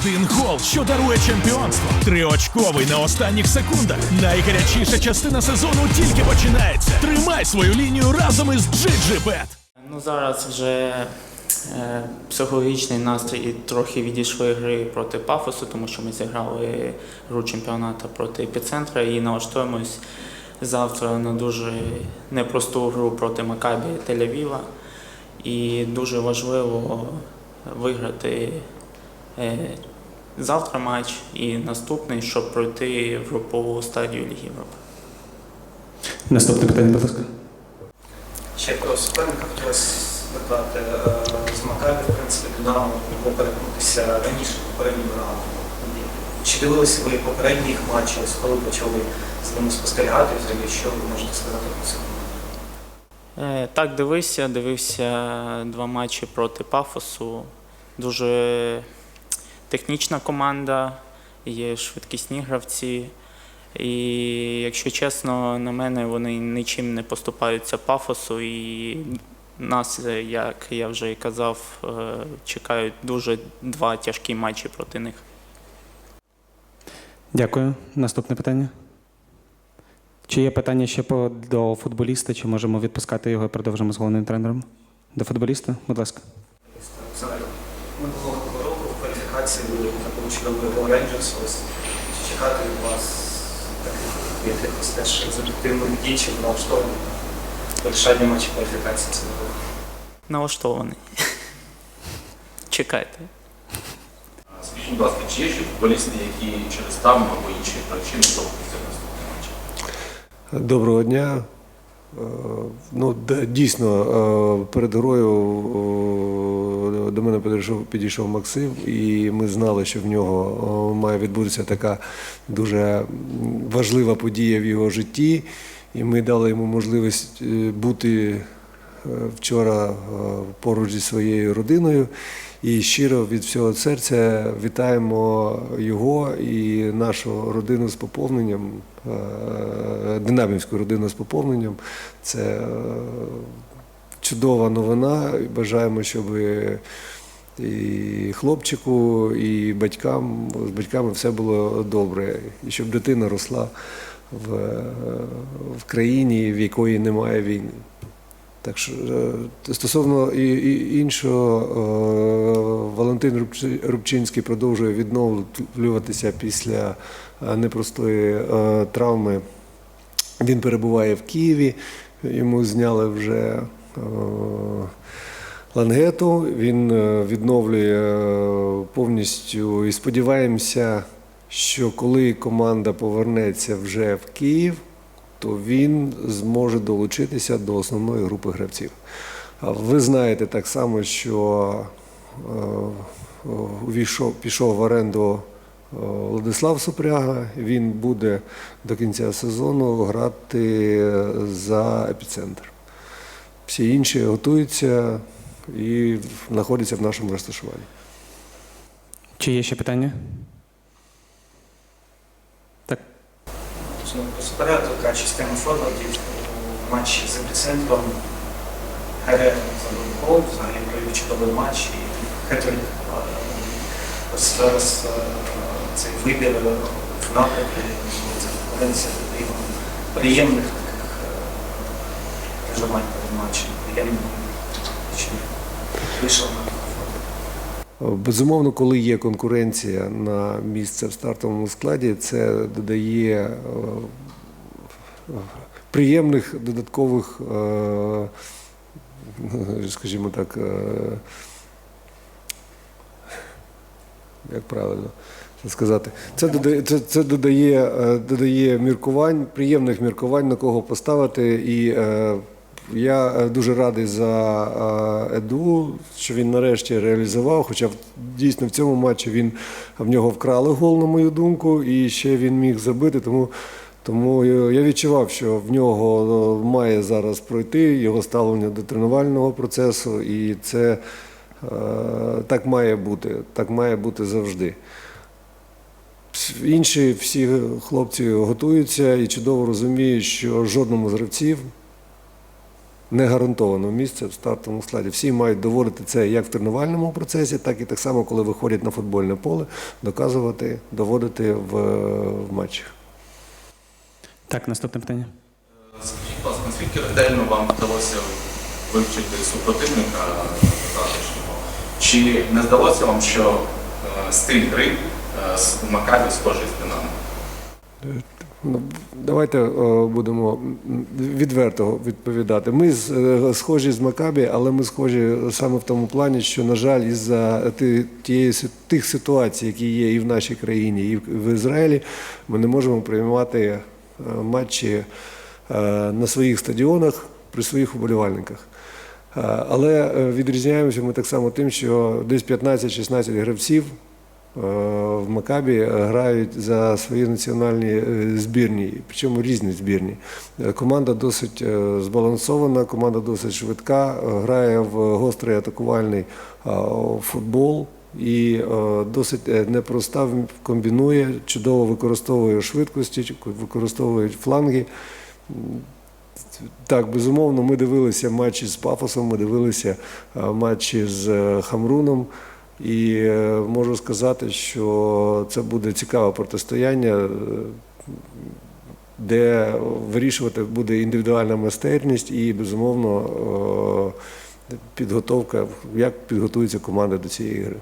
Один гол, що дарує чемпіонство. Триочковий на останніх секундах. Найгарячіша частина сезону тільки починається. Тримай свою лінію разом із GGBet. Ну зараз вже е, психологічний настрій трохи відійшли гри проти пафосу, тому що ми зіграли гру чемпіонату проти епіцентра і налаштуємось завтра на дуже непросту гру проти Макабі Тель-Авіва. І дуже важливо виграти е, завтра матч і наступний, щоб пройти в групову стадію Ліги Європи. Наступне питання, будь ласка. Ще про суперника хотілося спитати е, з Макабі, в принципі, додому могло перетнутися раніше попереднього раунду. Чи дивилися ви попередні їх матчі, ось коли почали з ними спостерігати, взагалі, що ви можете сказати про це? Е, Так, дивився, дивився два матчі проти Пафосу. Дуже технічна команда, є швидкісні гравці. І, якщо чесно, на мене вони нічим не поступаються пафосу. І нас, як я вже і казав, е, чекають дуже два тяжкі матчі проти них. Дякую. Наступне питання. Чи є питання ще по, до футболіста, чи можемо відпускати його і продовжимо з головним тренером? До футболіста, будь ласка. Були заполучили Go Rangers, ось чекати від вас таких якихось теж результативних дій, чи налаштованих вирішальні матчі кваліфікації це було? Налаштований. Чекайте. Скажіть, будь ласка, чи є ще футболісти, які через травму або інші причини допустяться в наступний матч? Доброго дня. Е, Ну, дійсно, е, перед грою е, до мене підійшов, підійшов Максим, і ми знали, що в нього має відбутися така дуже важлива подія в його житті. І ми дали йому можливість бути вчора поруч зі своєю родиною. І щиро від всього серця вітаємо його і нашу родину з поповненням, е, динамівську родину з поповненням. Це е, чудова новина. Бажаємо, щоб і хлопчику, і батькам з батьками все було добре, і щоб дитина росла в, е, в країні, в якої немає війни. Так що е, стосовно і, і іншого, е, Валентин Рубчи- Рубчинський продовжує відновлюватися після е, непростої травми. Він перебуває в Києві, йому зняли вже лангету. Він відновлює повністю і сподіваємося, що коли команда повернеться вже в Київ, то він зможе долучитися до основної групи гравців. Ви знаєте так само, що е, увійшов, пішов в оренду е, Владислав Супряга. Він буде до кінця сезону грати за епіцентр. Всі інші готуються і знаходяться в нашому розташуванні. Чи є ще питання? Знову розбирати така частина форвардів у матчі з епіцентром. Гере забив гол, взагалі провів чудовий матч і хетрик. Ось зараз е, цей вибір е, в напрямку, конкуренція вам приємних таких е, переживань перед матчем. Приємно, що вийшов на. Безумовно, коли є конкуренція на місце в стартовому складі, це додає е, приємних додаткових, е, скажімо так, е, як правильно це сказати, це додає, це, це додає, додає міркувань, приємних міркувань, на кого поставити. І я е, дуже радий за е, Еду, що він нарешті реалізував. Хоча дійсно в цьому матчі він в нього вкрали гол, на мою думку, і ще він міг забити. Тому, тому е, я відчував, що в нього має зараз пройти його ставлення до тренувального процесу, і це так має бути. Так має бути завжди. Інші всі хлопці готуються і чудово розуміють, що жодному з гравців не гарантовано місце в стартовому складі. Всі мають доводити це як в тренувальному процесі, так і так само, коли виходять на футбольне поле, доказувати, доводити в, в матчах. Так, наступне питання. Скажіть, будь ласка, наскільки ретельно вам вдалося вивчити супротивника завтрашнього? Чи не здалося вам, що е, стиль гри е, з Макабі схожий з Динамо? Давайте е, будемо відверто відповідати. Ми е, схожі з Макабі, але ми схожі саме в тому плані, що, на жаль, із-за тієї тих ситуацій, які є і в нашій країні, і в- Ізраїлі, ми не можемо приймати е, матчі на своїх стадіонах при своїх уболівальниках. Але відрізняємося ми так само тим, що десь 15-16 гравців в Макабі грають за свої національні е, збірні, причому різні збірні. Е, Команда досить е, збалансована, команда досить швидка, е, грає в гострий атакувальний е, футбол. І е, досить е, непроста комбінує, чудово використовує швидкості, використовує фланги. Так, безумовно, ми дивилися матчі з Пафосом, ми дивилися е, матчі з е, Хамруном. І е, можу сказати, що це буде цікаве протистояння, е, де вирішувати буде індивідуальна майстерність і, безумовно, е, підготовка, як підготується команда до цієї гри.